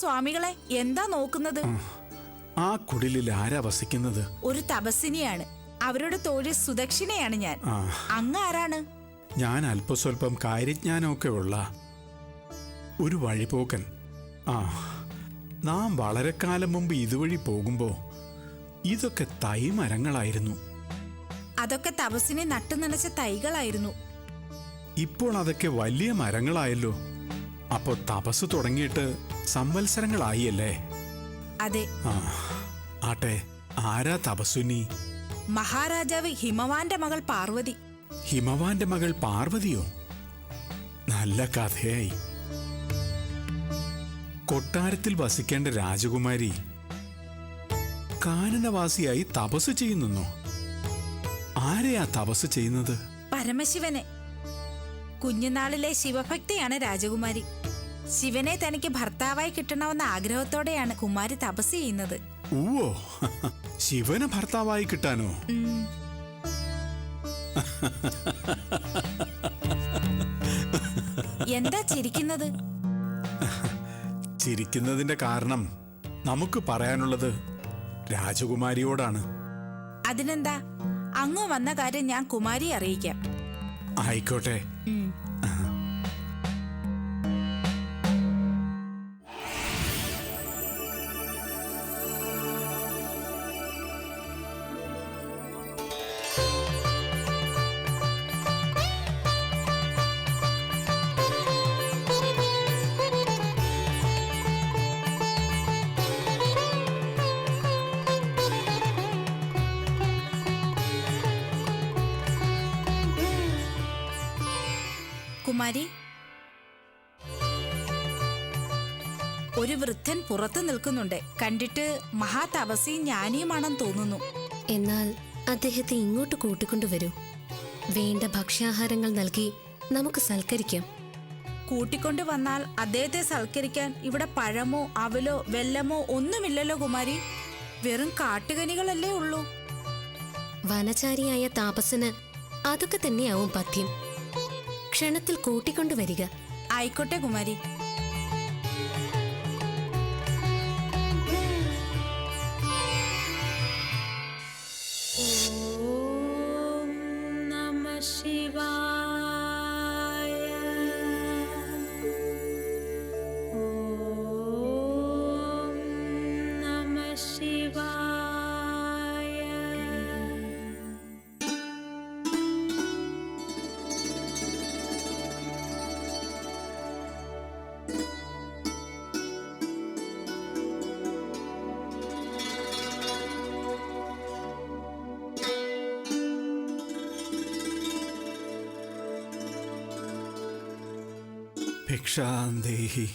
സ്വാമികളെ എന്താ നോക്കുന്നത്? ആ കുടിലിൽ ആരാ വസിക്കുന്നത്? ഒരു തപസ്സിനിയാണ്. അവരുടെ തോഴി സുദക്ഷിണയാണ് ഞാൻ. ആ. അങ്ങ് ആരാണ്? ഞാൻ അല്പസ്വല്പം കാര്യജ്ഞാനമൊക്കെ ഉള്ള ഒരു വഴിപോക്കൻ. ആ. നാം വളരെ കാലം മുമ്പ് ഇതുവഴി പോകുമ്പോ ഇതൊക്കെ തൈ മരങ്ങളായിരുന്നു. അതൊക്കെ തപസ്സിനെ നട്ടു നനച്ച തൈകളായിരുന്നു. ഇപ്പോൾ അതൊക്കെ വലിയ മരങ്ങളായല്ലോ. അപ്പോ തപസ് തുടങ്ങിയിട്ട് സംവത്സരങ്ങളായി അല്ലേ അതെ. ആ ആട്ടെ ആരാ തപസ്വിനി? മഹാരാജാവ് ഹിമവാന്റെ മകൾ പാർവതി. ഹിമവാന്റെ മകൾ പാർവതിയോ? നല്ല കഥയായി. കൊട്ടാരത്തിൽ വസിക്കേണ്ട രാജകുമാരി കാനനവാസിയായി തപസ് ചെയ്യുന്നു ആരെയാ തപസ് ചെയ്യുന്നത്? പരമശിവനെ. കുഞ്ഞുനാളിലെ ശിവഭക്തിയാണ് രാജകുമാരി. ശിവനെ തനിക്ക് ഭർത്താവായി കിട്ടണമെന്ന ആഗ്രഹത്തോടെയാണ് കുമാരി തപസ് ചെയ്യുന്നത്. ഓ ശിവന് ഭർത്താവായി കിട്ടാനോ? എന്താ ചിരിക്കുന്നത്? ചിരിക്കുന്നതിന്റെ കാരണം നമുക്ക് പറയാനുള്ളത് രാജകുമാരിയോടാണ്. അതിനെന്താ? അങ്ങ് വന്ന കാര്യം ഞാൻ കുമാരി അറിയിക്കാം. ആയിക്കോട്ടെ. കുമാരി. ഒരു വൃദ്ധൻ പുറത്തു നിൽക്കുന്നുണ്ട്. കണ്ടിട്ട് മഹാതപസിയും ജ്ഞാനിയുമാണെന്ന് തോന്നുന്നു. എന്നാൽ അദ്ദേഹത്തെ ഇങ്ങോട്ട് കൂട്ടിക്കൊണ്ടുവരൂ വേണ്ട ഭക്ഷ്യാഹാരങ്ങൾ നൽകി നമുക്ക് സൽക്കരിക്കാം. കൂട്ടിക്കൊണ്ടു വന്നാൽ അദ്ദേഹത്തെ സൽക്കരിക്കാൻ ഇവിടെ പഴമോ അവലോ വെല്ലമോ ഒന്നുമില്ലല്ലോ കുമാരി. വെറും കാട്ടുകനികളല്ലേ ഉള്ളൂ. വനചാരിയായ താപസന് അതൊക്കെ തന്നെയാവും പഥ്യം. ക്ഷണത്തിൽ കൂട്ടിക്കൊണ്ടുവരിക. ആയിക്കോട്ടെ കുമാരി. भिक्षां देहि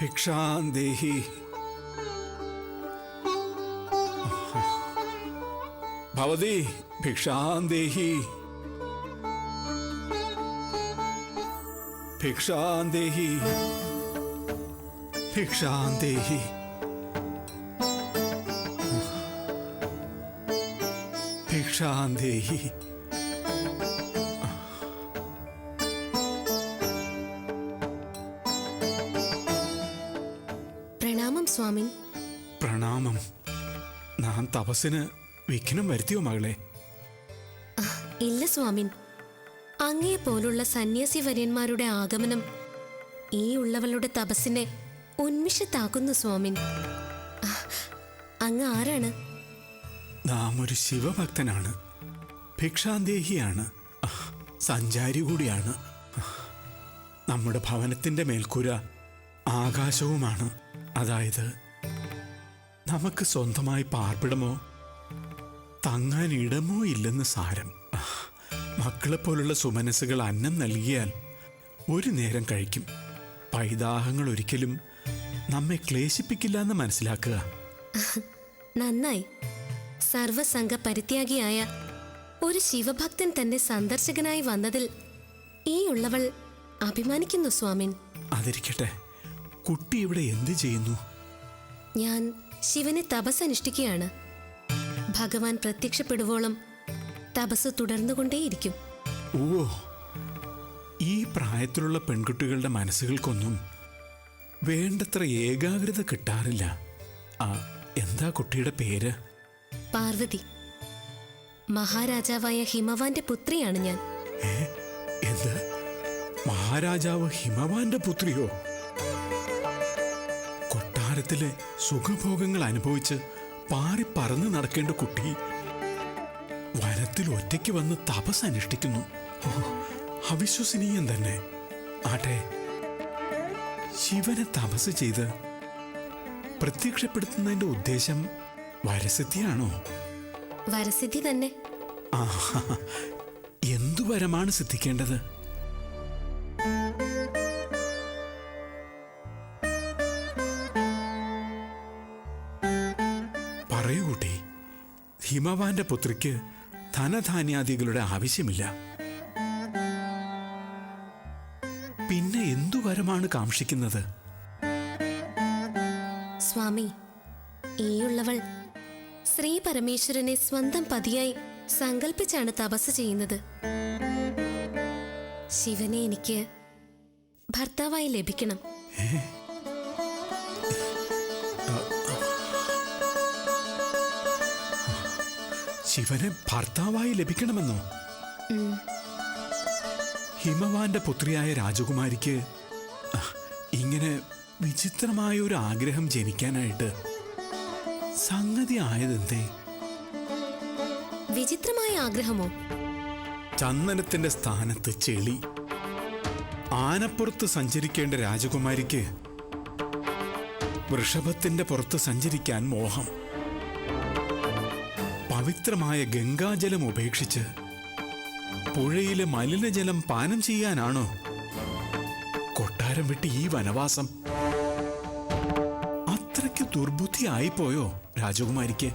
भिक्षां देहि। भिक्षां देहि। भिक्षां देहि। भिक्षां देहि। भिक्षां देहि। സ്വാമിൻ പ്രണാമം. നാം തപസ്സിന് വിഘ്നം വരുത്തിയോ മകളെ? ഇല്ല സ്വാമിൻ അങ്ങേ പോലുള്ള സന്യാസി വര്യന്മാരുടെ ആഗമനം ഈ ഉള്ളവളുടെ തപസ്സിനെ ഉന്മിഷത്താക്കുന്നു സ്വാമിൻ അങ്ങ് ആരാണ്? നാം ഒരു ശിവഭക്തനാണ്. ഭിക്ഷാന്തേഹിയാണ്. സഞ്ചാരി കൂടിയാണ്. നമ്മുടെ ഭവനത്തിന്റെ മേൽക്കൂര ആകാശവുമാണ്. അതായത് നമുക്ക് സ്വന്തമായി പാർപ്പിടമോ തങ്ങാൻ ഇടമോ ഇല്ലെന്ന് സാരം. മക്കളെ മക്കളെപ്പോലുള്ള സുമനസ്സുകൾ അന്നം നൽകിയാൽ ഒരു നേരം കഴിക്കും. പൈതാഹങ്ങൾ ഒരിക്കലും നമ്മെ ക്ലേശിപ്പിക്കില്ല എന്ന് മനസ്സിലാക്കുക. നന്നായി. സർവസംഘ പരിത്യാഗിയായ ഒരു ശിവഭക്തൻ തന്റെ സന്ദർശകനായി വന്നതിൽ ഈ ഉള്ളവൾ അഭിമാനിക്കുന്നു സ്വാമിൻ. അതിരിക്കട്ടെ. കുട്ടി ഇവിടെ എന്ത് ചെയ്യുന്നു? ഞാൻ ശിവനെ തപസ് അനുഷ്ഠിക്കുകയാണ്. ഭഗവാൻ പ്രത്യക്ഷപ്പെടുവോളം തപസ് തുടർന്നുകൊണ്ടേയിരിക്കും. ഓ ഈ പ്രായത്തിലുള്ള പെൺകുട്ടികളുടെ മനസ്സുകൾക്കൊന്നും വേണ്ടത്ര ഏകാഗ്രത കിട്ടാറില്ല. ആ എന്താ കുട്ടിയുടെ പേര്? പാർവതി. മഹാരാജാവായ ഹിമവാന്റെ പുത്രിയാണ് ഞാൻ. എന്താ? മഹാരാജാവ് ഹിമവാന്റെ പുത്രിയോ? കൊട്ടാരത്തിലെ സുഖഭോഗങ്ങൾ അനുഭവിച്ച് പാറി പറന്ന് നടക്കേണ്ട കുട്ടി വനത്തിൽ ഒറ്റയ്ക്ക് വന്ന് തപസ് അനുഷ്ഠിക്കുന്നു. അവിശ്വസനീയം തന്നെ. ആട്ടെ ശിവനെ തപസ് ചെയ്ത് പ്രത്യക്ഷപ്പെടുത്തുന്നതിന്റെ ഉദ്ദേശം വരസിദ്ധിയാണോ? വരസിദ്ധി തന്നെ. എന്തു വരമാണ് സിദ്ധിക്കേണ്ടത്? പറയൂ കുട്ടി. ഹിമവാന്റെ പുത്രിക്ക് ധനധാന്യാദികളുടെ ആവശ്യമില്ല. പിന്നെ എന്തു വരമാണ് കാക്ഷിക്കുന്നത്? സ്വാമി ഈയുള്ളവൾ ശ്രീ പരമേശ്വരനെ സ്വന്തം പതിയായി സങ്കല്പിച്ചാണ് തപസ് ചെയ്യുന്നത്. ശിവനെ എനിക്ക് ഭർത്താവായി ലഭിക്കണം. ശിവനെ ഭർത്താവായി ലഭിക്കണമെന്നോ. ഹിമവാന്റെ പുത്രിയായ രാജകുമാരിക്ക് ഇങ്ങനെ വിചിത്രമായ ഒരു ആഗ്രഹം ജനിക്കാനായിട്ട് സംഗതി ആയതെന്തേ? വിചിത്രമായ ആഗ്രഹമോ? ചന്ദനത്തിന്റെ സ്ഥാനത്ത് ചെളി ആനപ്പുറത്ത് സഞ്ചരിക്കേണ്ട രാജകുമാരിക്ക് വൃഷഭത്തിന്റെ പുറത്ത് സഞ്ചരിക്കാൻ മോഹം. പവിത്രമായ ഗംഗാജലം ഉപേക്ഷിച്ച് പുഴയിലെ മലിനജലം പാനം ചെയ്യാനാണോ? കൊട്ടാരം വിട്ട് ഈ വനവാസം. അത്രയ്ക്ക് ദുർബുദ്ധിയായിപ്പോയോ രാജകുമാരിക്ക്?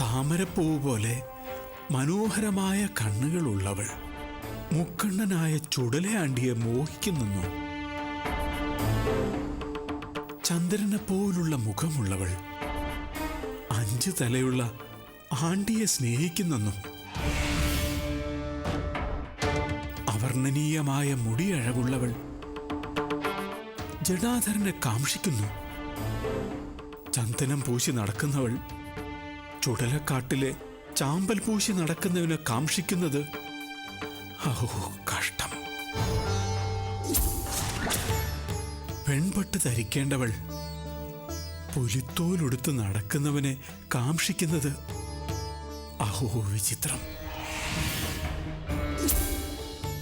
താമരപ്പൂവ് പോലെ മനോഹരമായ കണ്ണുകളുള്ളവൾ മുക്കണ്ണനായ ചുടലയാണ്ടിയെ മോഹിക്കുന്നു ചന്ദ്രനെ പോലുള്ള മുഖമുള്ളവൾ അഞ്ചു തലയുള്ള ആണ്ടിയെ സ്നേഹിക്കുന്നെന്നും അവർണനീയമായ മുടിയഴകുള്ളവൾ ജടാധരനെ കാംക്ഷിക്കുന്നു. ചന്ദനം പൂശി നടക്കുന്നവൾ ചുടലക്കാട്ടിലെ ചാമ്പൽ പൂശി നടക്കുന്നവനെ കാംക്ഷിക്കുന്നത് ഓ കഷ്ടം. പെൺപട്ട് ധരിക്കേണ്ടവൾ പുലിത്തോലുടുത്ത് നടക്കുന്നവനെ കാംക്ഷിക്കുന്നത് അഹോ വിചിത്രം.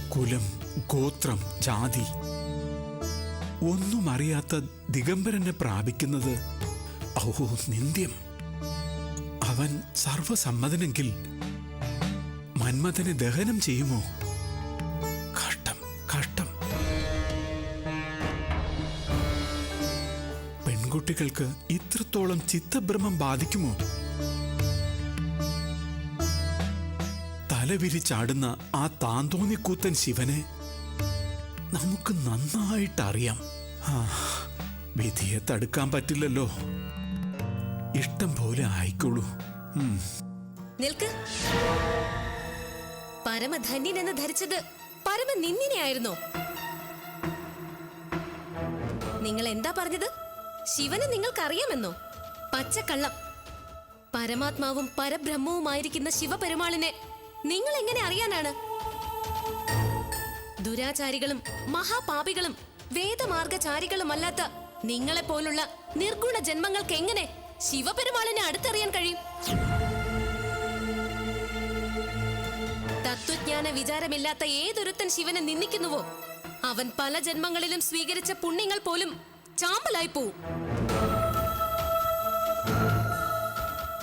കുലം ഗോത്രം ജാതി. ഒന്നും അറിയാത്ത ദിഗംബരനെ പ്രാപിക്കുന്നത് അഹോ നിന്ദ്യം. അവൻ സർവസമ്മതനെങ്കിൽ മന്മഥനെ ദഹനം ചെയ്യുമോ? കഷ്ടം കഷ്ടം. പെൺകുട്ടികൾക്ക് ഇത്രത്തോളം ചിത്തഭ്രമം ബാധിക്കുമോ? തലവിരിച്ചാടുന്ന ആ താന്തോന്നിക്കൂത്തൻ ശിവനെ നമുക്ക് നന്നായിട്ടറിയാം. വിധിയെ തടുക്കാൻ പറ്റില്ലല്ലോ. ഇഷ്ടം പോലെ ആയിക്കോളൂ. നിൽക്ക്. പരമധന്യൻ എന്ന് ധരിച്ചത് പരമനിന്ദിനെയായിരുന്നോ നിങ്ങൾ എന്താ പറഞ്ഞത്? ശിവനെ നിങ്ങൾക്കറിയാമെന്നോ? പച്ചക്കള്ളം. പരമാത്മാവും പരബ്രഹ്മവുമായിരിക്കുന്ന ശിവപെരുമാളിനെ നിങ്ങൾ എങ്ങനെ അറിയാനാണ്? ദുരാചാരികളും മഹാപാപികളും വേദമാർഗചാരികളുമല്ലാത്ത നിങ്ങളെ പോലുള്ള നിർഗുണ ജന്മങ്ങൾക്ക് എങ്ങനെ ശിവപെരുമാളിനെ അടുത്തറിയാൻ കഴിയും? തത്വജ്ഞാന വിചാരമില്ലാത്ത ഏതൊരുത്തൻ ശിവനെ നിന്ദിക്കുന്നുവോ? അവൻ പല ജന്മങ്ങളിലും സ്വീകരിച്ച പുണ്യങ്ങൾ പോലും ചാമ്പലായി പോവും.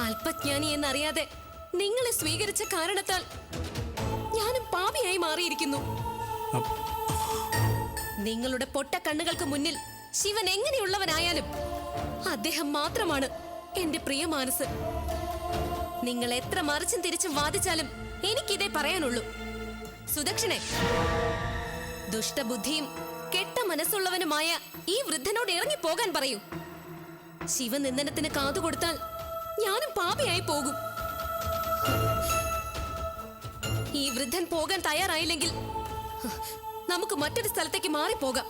അല്പജ്ഞാനി എന്നറിയാതെ നിങ്ങളെ സ്വീകരിച്ച കാരണത്താൽ ഞാനും പാപിയായി മാറിയിരിക്കുന്നു. നിങ്ങളുടെ പൊട്ട കണ്ണുകൾക്ക് മുന്നിൽ ശിവൻ എങ്ങനെയുള്ളവനായാലും അദ്ദേഹം മാത്രമാണ് എന്റെ പ്രിയ മാനസ്. നിങ്ങൾ എത്ര മറിച്ചും തിരിച്ചും വാദിച്ചാലും എനിക്കിതേ പറയാനുള്ളൂ. സുദക്ഷിണെ ദുഷ്ടബുദ്ധിയും കെട്ട മനസ്സുള്ളവനുമായ ഈ വൃദ്ധനോട് ഇറങ്ങി പോകാൻ പറയൂ. ശിവനിന്ദനത്തിന് കാതുകൊടുത്താൽ ഞാനും പാപിയായി പോകും. ഈ വൃദ്ധൻ പോകാൻ തയ്യാറായില്ലെങ്കിൽ നമുക്ക് മറ്റൊരു സ്ഥലത്തേക്ക് മാറിപ്പോകാം.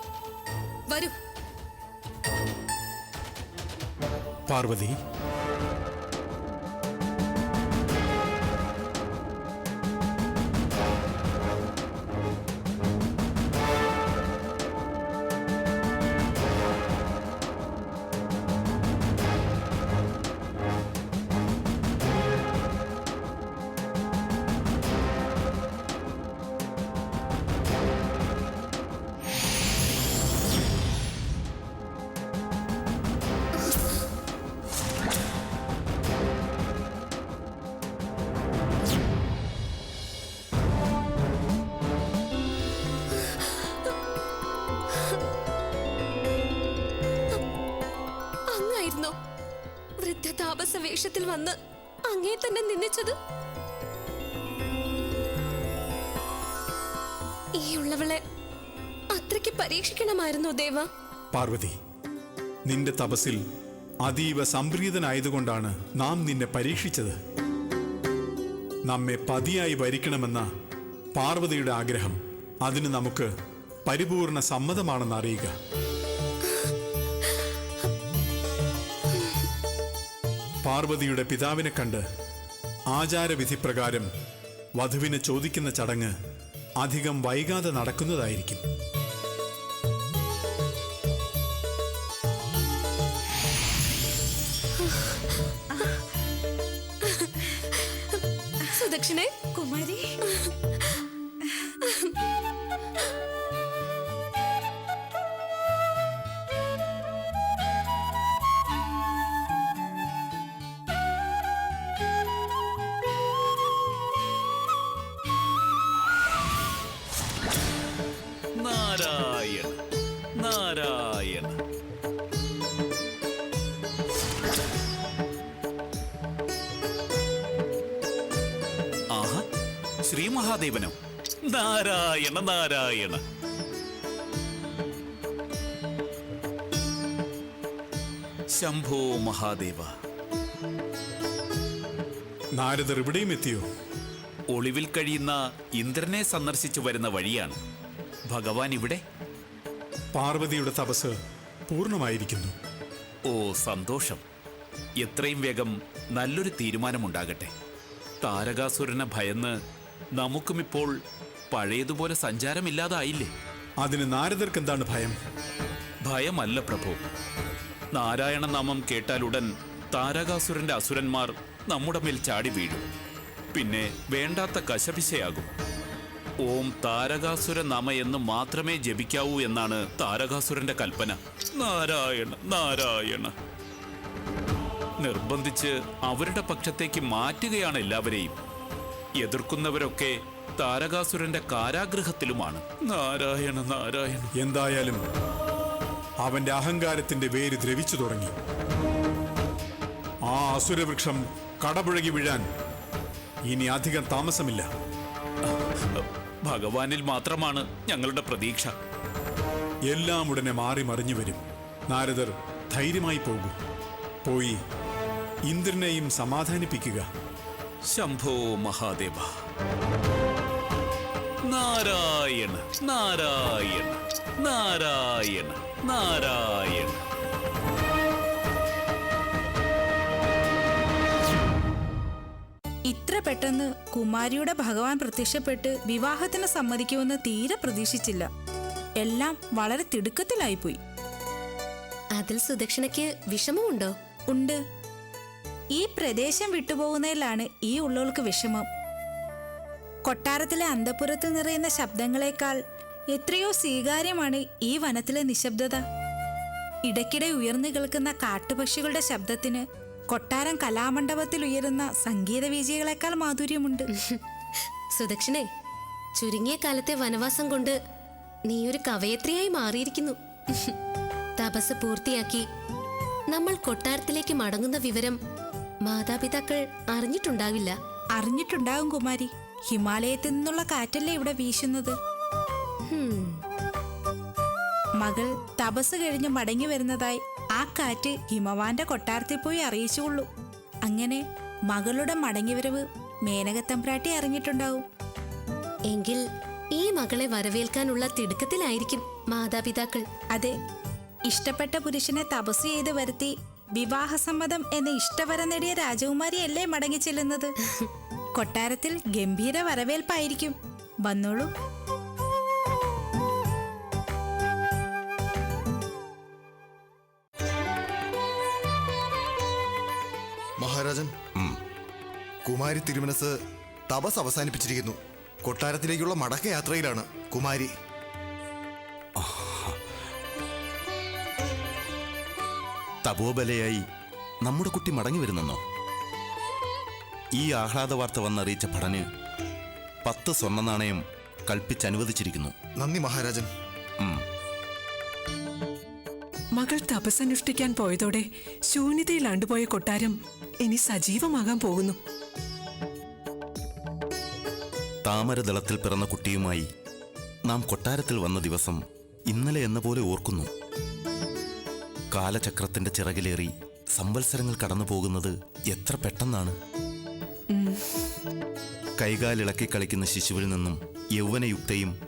വരൂ. പാർവതി വേഷത്തിൽ വന്ന് അങ്ങേ തന്നെ നിന്ദിച്ചത് ഈ ഉള്ളവളെ അത്രയ്ക്ക് പരീക്ഷിക്കണമായിരുന്നു ദേവ. പാർവതി നിന്റെ തപസിൽ അതീവ സംപ്രീതനായതുകൊണ്ടാണ് നാം നിന്നെ പരീക്ഷിച്ചത്. നമ്മെ പതിയായി ഭരിക്കണമെന്ന പാർവതിയുടെ ആഗ്രഹം അതിന് നമുക്ക് പരിപൂർണ സമ്മതമാണെന്ന് അറിയുക പാർവതിയുടെ പിതാവിനെ കണ്ട് ആചാരവിധി പ്രകാരം വധുവിനെ ചോദിക്കുന്ന ചടങ്ങ് അധികം വൈകാതെ നടക്കുന്നതായിരിക്കും. നാരായണ നാരായണ ആഹാ ശ്രീ മഹാദേവനോ? നാരായണ നാരായണ. ശംഭോ മഹാദേവ. നാരദർ ഇവിടെയും എത്തിയോ? ഒളിവിൽ കഴിയുന്ന ഇന്ദ്രനെ സന്ദർശിച്ചു വരുന്ന വഴിയാണ്. ഭഗവാൻ ഇവിടെ? പാർവതിയുടെ തപസ് പൂർണമായിരിക്കുന്നു. ഓ സന്തോഷം. എത്രയും വേഗം നല്ലൊരു തീരുമാനമുണ്ടാകട്ടെ. താരകാസുരനെ ഭയന്ന് നമുക്കുമിപ്പോൾ പഴയതുപോലെ സഞ്ചാരമില്ലാതായില്ലേ? അതിന് നാരദർക്ക് എന്താണ് ഭയം? ഭയമല്ല പ്രഭു. നാരായണ നാമം കേട്ടാലുടൻ താരകാസുരന്റെ അസുരന്മാർ നമ്മുടെ മേൽ ചാടി വീഴും. പിന്നെ വേണ്ടാത്ത കശപിശയാകും. ഓം താരകാസുര നമ എന്ന് മാത്രമേ ജപിക്കാവൂ എന്നാണ് താരകാസുരന്റെ കൽപ്പന. നാരായണ നാരായണ. നിർബന്ധിച്ച് അവരുടെ പക്ഷത്തേക്ക് മാറ്റുകയാണ് എല്ലാവരെയും. എതിർക്കുന്നവരൊക്കെ താരകാസുരന്റെ കാരാഗ്രഹത്തിലുമാണ് നാരായണ നാരായണ. എന്തായാലും അവന്റെ അഹങ്കാരത്തിന്റെ വേര് ദ്രവിച്ചു തുടങ്ങി. ആ അസുരവൃക്ഷം കടപുഴകി വീഴാൻ ഇനി അധികം താമസമില്ല. ഭഗവാനിൽ മാത്രമാണ് ഞങ്ങളുടെ പ്രതീക്ഷ. എല്ലാം ഉടനെ മാറി മറിഞ്ഞു വരും. നാരദർ ധൈര്യമായി പോകും. പോയി ഇന്ദ്രനെയും സമാധാനിപ്പിക്കുക. ശംഭോ മഹാദേവ. നാരായണ നാരായണ നാരായണ നാരായണ. ഇത്ര പെട്ടെന്ന് കുമാരിയുടെ ഭഗവാൻ പ്രത്യക്ഷപ്പെട്ട് വിവാഹത്തിന് സമ്മതിക്കുമെന്ന് തീരെ പ്രതീക്ഷിച്ചില്ല. എല്ലാം വളരെ തിടുക്കത്തിലായിപ്പോയി. അതിൽ സുദക്ഷിണയ്ക്ക് വിഷമമുണ്ടോ? ഉണ്ട്. ഈ പ്രദേശം വിട്ടുപോകുന്നതിലാണ് ഈ ഉള്ളവൾക്ക് വിഷമം. കൊട്ടാരത്തിലെ അന്തപുരത്തിൽ നിറയുന്ന ശബ്ദങ്ങളെക്കാൾ എത്രയോ സ്വീകാര്യമാണ് ഈ വനത്തിലെ നിശബ്ദത. ഇടയ്ക്കിടെ ഉയർന്നു കേൾക്കുന്ന കാട്ടുപക്ഷികളുടെ ശബ്ദത്തിന് കൊട്ടാരം കലാമണ്ഡപത്തിൽ ഉയരുന്ന സംഗീത വീചികളെക്കാൾ മാധുര്യമുണ്ട്. സുദക്ഷിണേ ചുരുങ്ങിയ കാലത്തെ വനവാസം കൊണ്ട് നീ ഒരു കവയത്രിയായി മാറിയിരിക്കുന്നു. തപസ് പൂർത്തിയാക്കി നമ്മൾ കൊട്ടാരത്തിലേക്ക് മടങ്ങുന്ന വിവരം മാതാപിതാക്കൾ അറിഞ്ഞിട്ടുണ്ടാവില്ല. അറിഞ്ഞിട്ടുണ്ടാകും കുമാരി. ഹിമാലയത്തിൽ നിന്നുള്ള കാറ്റല്ലേ ഇവിടെ വീശുന്നത്? മകൾ തപസ് കഴിഞ്ഞ് മടങ്ങി വരുന്നതായി ആ കാറ്റ് ഹിമവാന്റെ കൊട്ടാരത്തിൽ പോയി അറിയിച്ചുകൊള്ളൂ. അങ്ങനെ മകളുടെ മടങ്ങിവരവ് മേനകത്തമ്പ്രാട്ടി അറിഞ്ഞിട്ടുണ്ടാവും. എങ്കിൽ ഈ മകളെ വരവേൽക്കാനുള്ള തിടുക്കത്തിലായിരിക്കും മാതാപിതാക്കൾ. അതെ ഇഷ്ടപ്പെട്ട പുരുഷനെ തപസ് ചെയ്ത് വരുത്തി വിവാഹസമ്മതം എന്ന ഇഷ്ടവര നേടിയ രാജകുമാരിയല്ലേ മടങ്ങി ചെല്ലുന്നത് കൊട്ടാരത്തിൽ ഗംഭീര വരവേൽപ്പായിരിക്കും. വന്നോളൂ. മഹാരാജൻ. കുമാരി തിരുമനസ് തപസ് അവസാനിപ്പിച്ചിരിക്കുന്നു. കൊട്ടാരത്തിലേക്കുള്ള മടക്കയാത്രയിലാണ് കുമാരി. തപോബലയായി നമ്മുടെ കുട്ടി മടങ്ങി വരുന്നെന്നോ? ഈ ആഹ്ലാദ വാർത്ത വന്നറിയിച്ച ഭടന് പത്ത് സ്വർണ നാണയം കൽപ്പിച്ചനുവദിച്ചിരിക്കുന്നു. നന്ദി മഹാരാജൻ. മകൾ തപസ്സനുഷ്ഠിക്കാൻ പോയതോടെ ശൂന്യതയിൽ ആണ്ടുപോയ കൊട്ടാരം ഇനി സജീവമാകാൻ പോകുന്നു. താമരദളത്തിൽ പിറന്ന കുട്ടിയുമായി നാം കൊട്ടാരത്തിൽ വന്ന ദിവസം ഇന്നലെ എന്ന പോലെ ഓർക്കുന്നു. കാലചക്രത്തിന്റെ ചിറകിലേറി സംവത്സരങ്ങൾ കടന്നു പോകുന്നത് എത്ര പെട്ടെന്നാണ്. കൈകാലിളക്കി കളിക്കുന്ന ശിശുവിൽ നിന്നും യൗവനയുക്തയും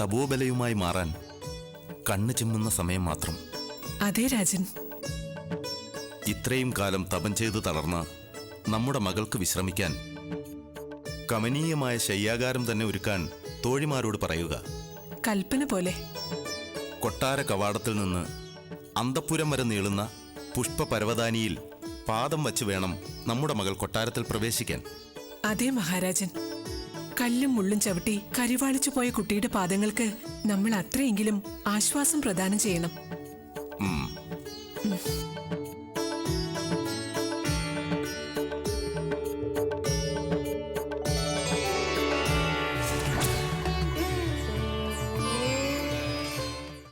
തപോബലയുമായി മാറാൻ കണ്ണു ചിമ്മുന്ന സമയം മാത്രം. അതെ രാജൻ. ഇത്രയും കാലം തപം ചെയ്ത് തളർന്ന നമ്മുടെ മകൾക്ക് വിശ്രമിക്കാൻ കമനീയമായ ശയ്യാകാരം തന്നെ ഒരുക്കാൻ തോഴിമാരോട് പറയുക. കൽപ്പന പോലെ. കൊട്ടാര കവാടത്തിൽ നിന്ന് അന്തപ്പുരം വരെ നീളുന്ന പുഷ്പപരവതാനിയിൽ പാദം വച്ച് വേണം നമ്മുടെ മകൾ കൊട്ടാരത്തിൽ പ്രവേശിക്കാൻ. അതേ മഹാരാജൻ. കല്ലും മുള്ളും ചവിട്ടി കരിവാളിച്ചു പോയ കുട്ടിയുടെ പാദങ്ങൾക്ക് നമ്മൾ അത്രയെങ്കിലും ആശ്വാസം പ്രദാനം ചെയ്യണം. ഉം.